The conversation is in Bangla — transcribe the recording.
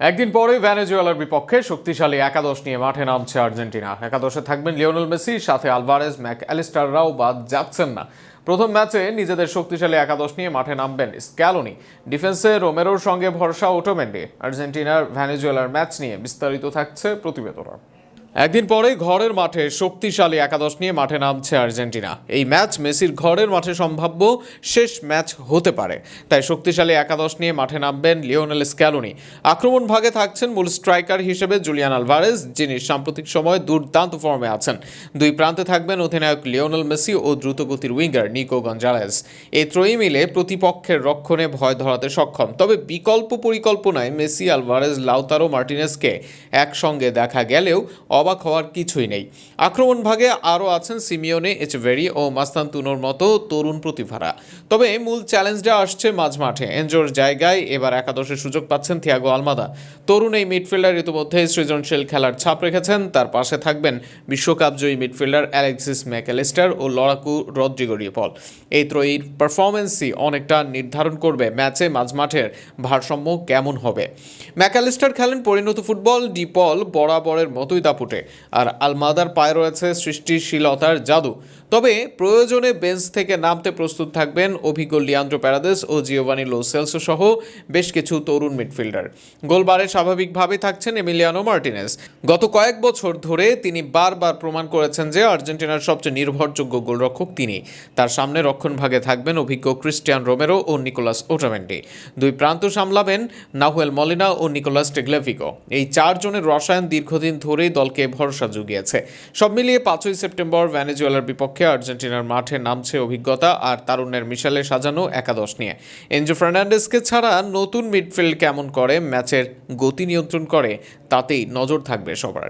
একদিন পরে ভ্যানেজুয়েলার বিপক্ষে শক্তিশালী একাদশ নিয়ে মাঠে নামছে আর্জেন্টিনা। একাদশে থাকবেন লিওনেল মেসি, সাথে আলভারেজ ম্যাক অ্যালিস্টাররাও বাদ যাচ্ছেন না। প্রথম ম্যাচে নিজেদের শক্তিশালী একাদশ নিয়ে মাঠে নামবেন স্ক্যালোনি। ডিফেন্সে রোমেরোর সঙ্গে ভরসা ওটোমেন্ডে। আর্জেন্টিনার ভ্যানেজুয়েলার ম্যাচ নিয়ে বিস্তারিত থাকছে প্রতিবেদনা একদিন পরেই ঘরের মাঠে শক্তিশালী একাদশ নিয়ে মাঠে নামছে আর্জেন্টিনা। এই ম্যাচ মেসির ঘরের মাঠে সম্ভাব্য শেষ ম্যাচ হতে পারে। তাই শক্তিশালী একাদশ নিয়ে মাঠে নামবেন লিওনেল স্ক্যালোনি। আক্রমণ ভাগে থাকছেন মূল স্ট্রাইকার হিসেবে জুলিয়ান আলভারেজ, যিনি সাম্প্রতিক সময়ে দুর্দান্ত ফর্মে আছেন। দুই প্রান্তে থাকবেন অধিনায়ক লিওনেল মেসি ও দ্রুতগতির উইঙ্গার নিকো গঞ্জালেস এই ত্রয়ী মিলে প্রতিপক্ষের রক্ষণে ভয় ধরাতে সক্ষম। তবে বিকল্প পরিকল্পনায় মেসি, আলভারেজ, লাউতারো মার্টিনেসকে একসঙ্গে দেখা গেলেও অবাক হওয়ার কিছুই নেই। আক্রমণ ভাগে আরও আছেন সিমিওনে, এচভেরি ও মাস্তান্তুনোর মতো তরুণ প্রতিভারা। তবে মূল চ্যালেঞ্জটা আসছে মাঝমাঠে। এনজোর জায়গায় এবার একাদশের সুযোগ পাচ্ছেন থিয়াগো আলমাদা। তরুণ এই মিডফিল্ডার ইতিমধ্যে সৃজনশীল খেলার ছাপ রেখেছেন। তার পাশে থাকবেন বিশ্বকাপ জয়ী মিডফিল্ডার অ্যালেক্সিস ম্যাকেলিস্টার ও লড়াকু রদ্রিগো পল এই ত্রয়ীর পারফরমেন্সই অনেকটা নির্ধারণ করবে ম্যাচে মাঝমাঠের ভারসাম্য কেমন হবে। ম্যাকালিস্টার খেলেন পরিণত ফুটবল, ডিপল বরাবরের মতোই দাপুটে। আর আলমাদার পায়ে রয়েছে সৃষ্টিশীলতার জাদু। তবে প্রয়োজনে বেঞ্চ থেকে নামতে প্রস্তুত থাকবেন অভিজ্ঞ লিয়ান্দ্রো প্যারাদেস ও জিওভানি লো সেলসো সহ বেশ কিছু তরুণ মিডফিল্ডার। গোলবারে স্বাভাবিকভাবে থাকছেন এমিলিয়ানো মার্টিনেস। গত কয়েক বছর ধরে তিনি বারবার প্রমাণ করেছেন যে আর্জেন্টিনার সবচেয়ে নির্ভরযোগ্য গোলরক্ষক তিনি। তার সামনে রক্ষণ ভাগে থাকবেন অভিজ্ঞ ক্রিস্টিয়ান রোমেরো ও নিকোলাস ওটামেন্ডি। দুই প্রান্ত সামলাবেন নাহুয়েল মলিনা ও নিকোলাস টেগলেভিকো এই চারজনের রসায়ন দীর্ঘদিন ধরেই দলকে ভরসা জুগিয়েছে। সব মিলিয়ে পাঁচই সেপ্টেম্বর ভ্যানেজুয়েলার বিপক্ষে আর্জেন্টিনার মাঠে নামছে অভিজ্ঞতা আর তারুণ্যের মিশালে সাজানো একাদশ নিয়ে। এনজো ফার্নান্ডেসকে ছাড়া নতুন মিডফিল্ড কেমন করে, ম্যাচের গতি নিয়ন্ত্রণ করে, তাতেই নজর থাকবে সবার।